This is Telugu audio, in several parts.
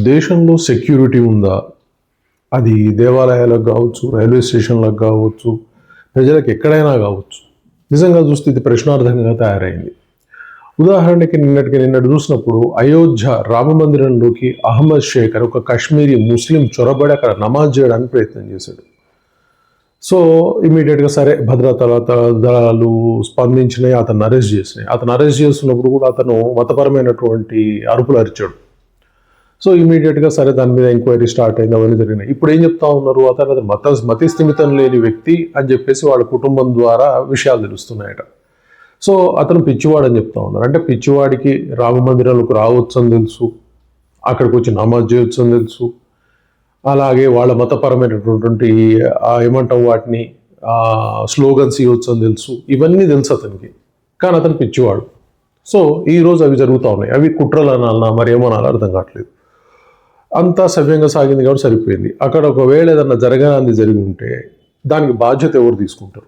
దేశంలో సెక్యూరిటీ ఉందా? అది దేవాలయాలకు కావచ్చు రైల్వే స్టేషన్లకు కావచ్చు ప్రజలకు ఎక్కడైనా కావచ్చు. నిజంగా చూస్తే ఇది ప్రశ్నార్థంగా తయారైంది. ఉదాహరణకి నిన్నటికి నిన్నటి చూసినప్పుడు అయోధ్య రామ మందిరంలోకి అహ్మద్ షేఖర్ ఒక కాశ్మీరీ ముస్లిం చొరబడి అక్కడ నమాజ్ చేయడానికి ప్రయత్నం చేశాడు. సో ఇమీడియట్గా సరే భద్రతా దళాలు స్పందించినాయి అతను అరెస్ట్ చేసినాయి. అతను అరెస్ట్ చేస్తున్నప్పుడు కూడా అతను మతపరమైనటువంటి అరుపులు అరిచాడు. సో ఇమీడియట్గా సరే దాని మీద ఎంక్వైరీ స్టార్ట్ అయింది అవన్నీ జరిగినాయి. ఇప్పుడు ఏం చెప్తా ఉన్నారు? అతను మత మతి స్థిమితం లేని వ్యక్తి అని చెప్పేసి వాళ్ళ కుటుంబం ద్వారా విషయాలు తెలుస్తున్నాయట. సో అతను పిచ్చివాడు అని చెప్తా ఉన్నారు. అంటే పిచ్చివాడికి రామ మందిరాలకు రావచ్చు అని తెలుసు అక్కడికి వచ్చి నమాజ్ చేయొచ్చు అని తెలుసు. అలాగే వాళ్ళ మతపరమైనటువంటి ఏమంటాం వాటిని స్లోగన్స్ ఇవ్వచ్చు అని తెలుసు. ఇవన్నీ తెలుసు అతనికి. కానీ అతను పిచ్చివాడు. సో ఈరోజు అవి జరుగుతూ ఉన్నాయి. అవి కుట్రలు అనాలన్నా మరి ఏమనాలో అర్థం కావట్లేదు. అంతా సవ్యంగా సాగింది కాబట్టి సరిపోయింది. అక్కడ ఒకవేళ ఏదన్నా జరగనంది జరిగి ఉంటే దానికి బాధ్యత ఎవరు తీసుకుంటారు?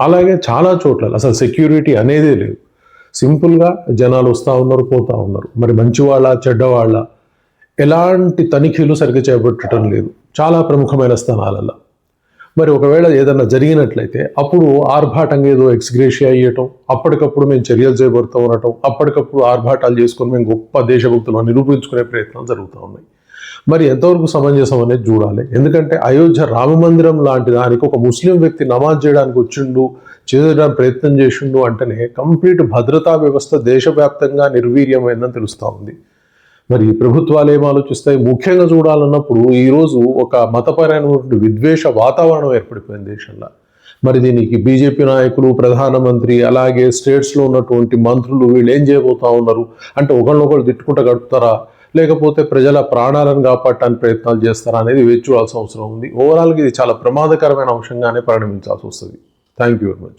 అలాగే చాలా చోట్ల అసలు సెక్యూరిటీ అనేదే లేదు. సింపుల్గా జనాలు వస్తూ ఉన్నారు పోతూ ఉన్నారు. మరి మంచివాళ్ళ చెడ్డవాళ్ళ? ఎలాంటి తనిఖీలు సరిగ్గా చేపట్టడం లేదు. చాలా ప్రముఖమైన స్థానాలలో మరి ఒకవేళ ఏదన్నా జరిగినట్లయితే అప్పుడు ఆర్భాటంగా ఏదో ఎక్స్గ్రేషియా అయ్యటం అప్పటికప్పుడు మేము చర్యలు చేయబడుతూ ఉండటం అప్పటికప్పుడు ఆర్భాటాలు చేసుకొని మేము గొప్ప దేశభక్తులు నిరూపించుకునే ప్రయత్నాలు జరుగుతూ ఉన్నాయి. మరి ఎంతవరకు సమంజసం అనేది చూడాలి? ఎందుకంటే అయోధ్య రామ మందిరం లాంటి దానికి ఒక ముస్లిం వ్యక్తి నమాజ్ చేయడానికి వచ్చిండు చేయడానికి ప్రయత్నం చేసిండు అంటేనే కంప్లీట్ భద్రతా వ్యవస్థ దేశవ్యాప్తంగా నిర్వీర్యమైందని తెలుస్తూ ఉంది. మరి ప్రభుత్వాలు ఏం ఆలోచిస్తాయి? ముఖ్యంగా చూడాలన్నప్పుడు ఈరోజు ఒక మతపరమైనటువంటి విద్వేష వాతావరణం ఏర్పడిపోయింది దేశంలో. మరి దీనికి బీజేపీ నాయకులు ప్రధానమంత్రి అలాగే స్టేట్స్లో ఉన్నటువంటి మంత్రులు వీళ్ళు ఏం చేయబోతా ఉన్నారు? అంటే ఒకళ్ళొకళ్ళు తిట్టుకుంటూ గడుపుతారా? లేకపోతే ప్రజల ప్రాణాలను కాపాడటానికి ప్రయత్నాలు చేస్తారా అనేది వేచి చూడాల్సిన అవసరం ఉంది. ఓవరాల్గా ఇది చాలా ప్రమాదకరమైన అంశంగానే పరిణమించాల్సి వస్తుంది. Thank you very much